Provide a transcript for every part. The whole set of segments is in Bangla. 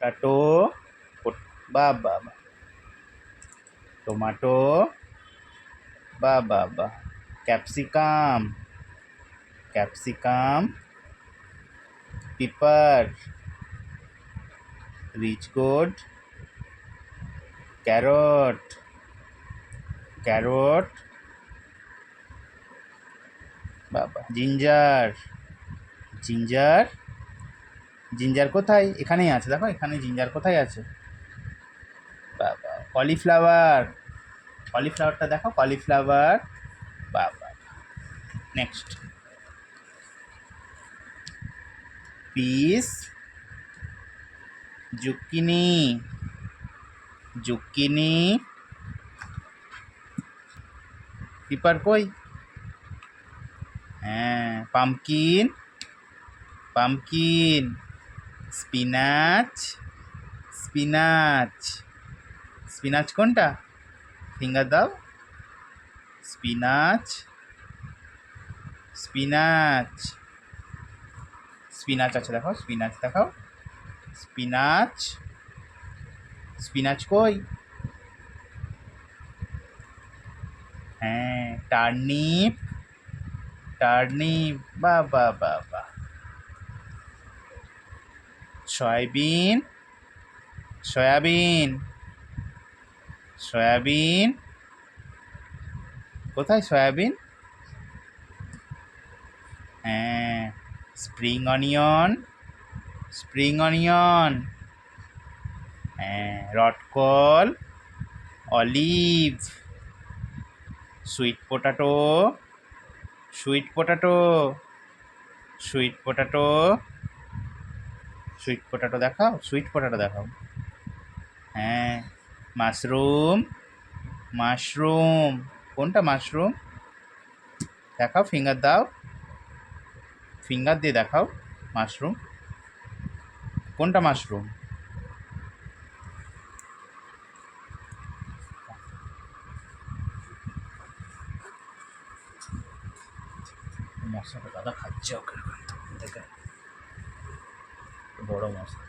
পটাটো বা বাবা টমাটো, বা বাবা capsicum capsicum, pepper, ridge gourd, carrot carrot বাবা জিঞ্জার জিঞ্জার জিঞ্জার কোথায়? এখানেই আছে। দেখো, এখানে জিঞ্জার কোথায় আছে? বাবা, কলিফ্লাওয়ার। কলিফ্লাওয়ারটা দেখো, কলিফ্লাওয়ার। বাবা, next. Peas zucchini zucchini. Pepper কই? হ্যাঁ pumpkin pumpkin. Spinach spinach. Spinach কোনটা? ফিঙ্গার দাও। Spinach spinach. স্পিনাচ আছে দেখো, স্পিনাচ দেখাও। স্পিনাচ স্পিনাচ কই? হ্যাঁ টার্নিপ টার্নিপ। বা বা বা বা সয়াবিন সয়াবিন সয়াবিন। কোথায় সয়াবিন? হ্যাঁ স্প্রিং অনিয়ন স্প্রিং অনিয়ন হ্যাঁ রটকল olive sweet potato sweet potato sweet potato sweet potato দেখাও সুইট পোটাটো দেখাও। হ্যাঁ মাশরুম মাশরুম কোনটা মাশরুম দেখাও ফিঙ্গার দাও। ফিঙ্গার দিয়ে দেখাও মাশরুম কোনটা মাশরুম মশলাটা দাদা খাচ্ছে, ওকে দেখে বড় মশলা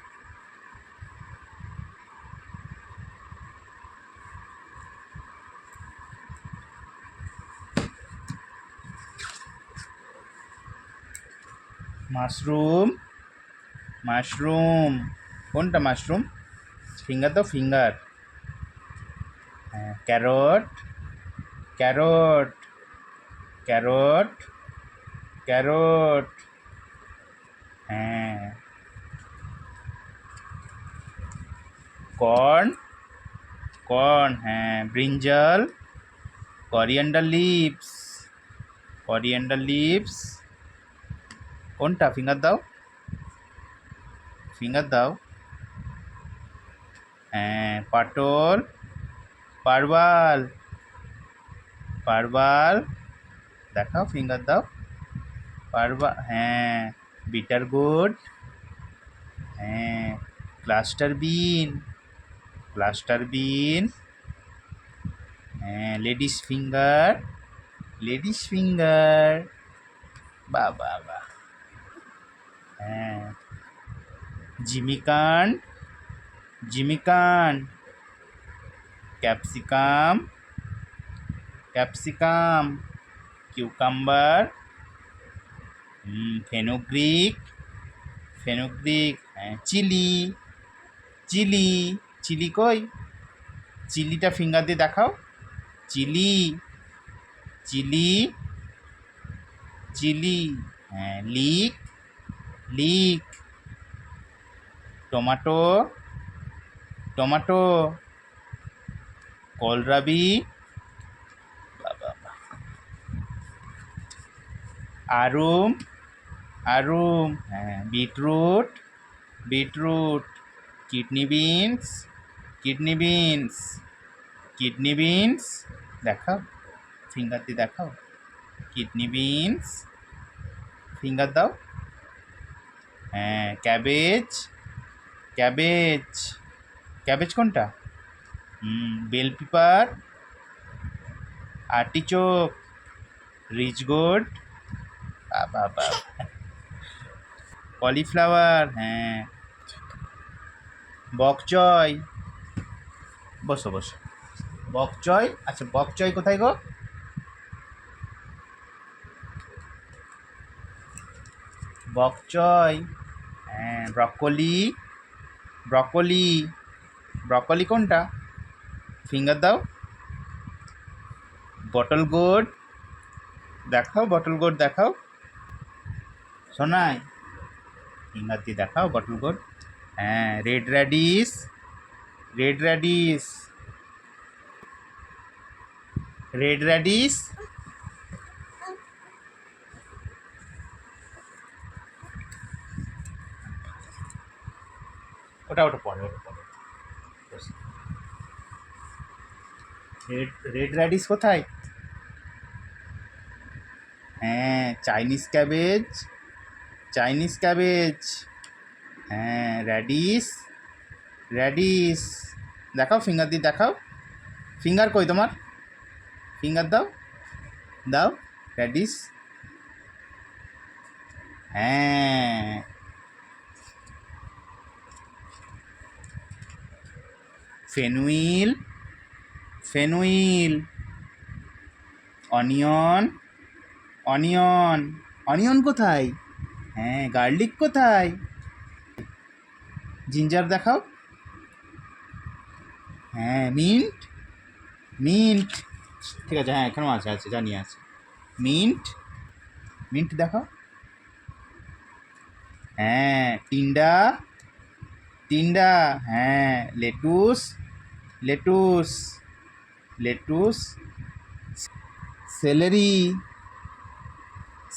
মাশরুম মাশরুম। কোনটা মাশরুম? ফিঙ্গার তো ফিঙ্গার। হ্যাঁ ক্যারট ক্যারট ক্যারট ক্যারট। হ্যাঁ কর্ন কর্ন হ্যাঁ brinjal, coriander leaves coriander leaves. কোনটা? ফিঙ্গার দাও। ফিঙ্গার দাও। হ্যাঁ পাটল, পারবাল পারবাল। দেখাও, ফিঙ্গার দাও। পারবা হ্যাঁ বিটার গুড হ্যাঁ ক্লাস্টার বিন। ক্লাস্টার বিন হ্যাঁ লেডিস ফিঙ্গার লেডিস ফিঙ্গার বা বা বা হ্যাঁ জিমিকান জিমিকান capsicum capsicum cucumber fenugreek fenugreek হ্যাঁ চিলি চিলি চিলি কই? চিলিটা ফিঙ্গার দিয়ে দেখাও। চিলি। চিলি। চিলি। হ্যাঁ leek. Leek. Tomato. Tomato. Kohlrabi. Arum. Arum. হ্যাঁ beetroot. Beetroot. Kidney beans. Kidney beans kidney beans, দেখাও ফিঙ্গার দিয়ে দেখাও, কিডনি বিনস ফিঙ্গার দাও হ্যাঁ ক্যাবেজ ক্যাবেজ ক্যাবেজ কোনটা? Bell pepper artichoke ridge gourd cauliflower হ্যাঁ বকচয় বসো বসো। বকচয় আচ্ছা বকচয় কোথায় গো? বকচয় হ্যাঁ ব্রকলি ব্রকলি ব্রকলি কোনটা? ফিঙ্গার দাও। বটল গোড দেখাও, বটল গোড দেখাও। শোনাই ফিঙ্গার দিয়ে দেখাও, বটল গোড হ্যাঁ red radish red radish red radish ওটা ওটা পরে ওটা পরে। রেড রেড র্যাডিস কোথায়? হ্যাঁ চাইনিজ ক্যাবেজ চাইনিজ ক্যাবেজ হ্যাঁ র্যাডিস র্যাডিস দেখাও ফিঙ্গার দিয়ে দেখাও। ফিঙ্গার কই তোমার? ফিঙ্গার দাও। দাও। র্যাডিস হ্যাঁ। Fennel fennel onion onion onion কোথায়? হ্যাঁ গার্লিক কোথায়? জিঞ্জার দেখাও। হ্যাঁ মিন্ট মিন্ট ঠিক আছে হ্যাঁ এখানেও আছে আছে, জানি, আছে। মিন্ট মিন্ট দেখাও। হ্যাঁ টিন্ডা টিন্ডা হ্যাঁ lettuce lettuce lettuce, celery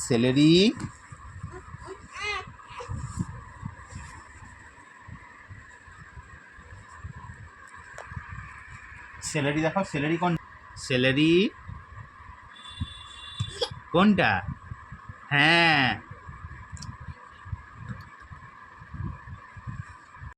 celery celery দেখাও স্যালারি কোন স্যালারি কোনটা? হ্যাঁ।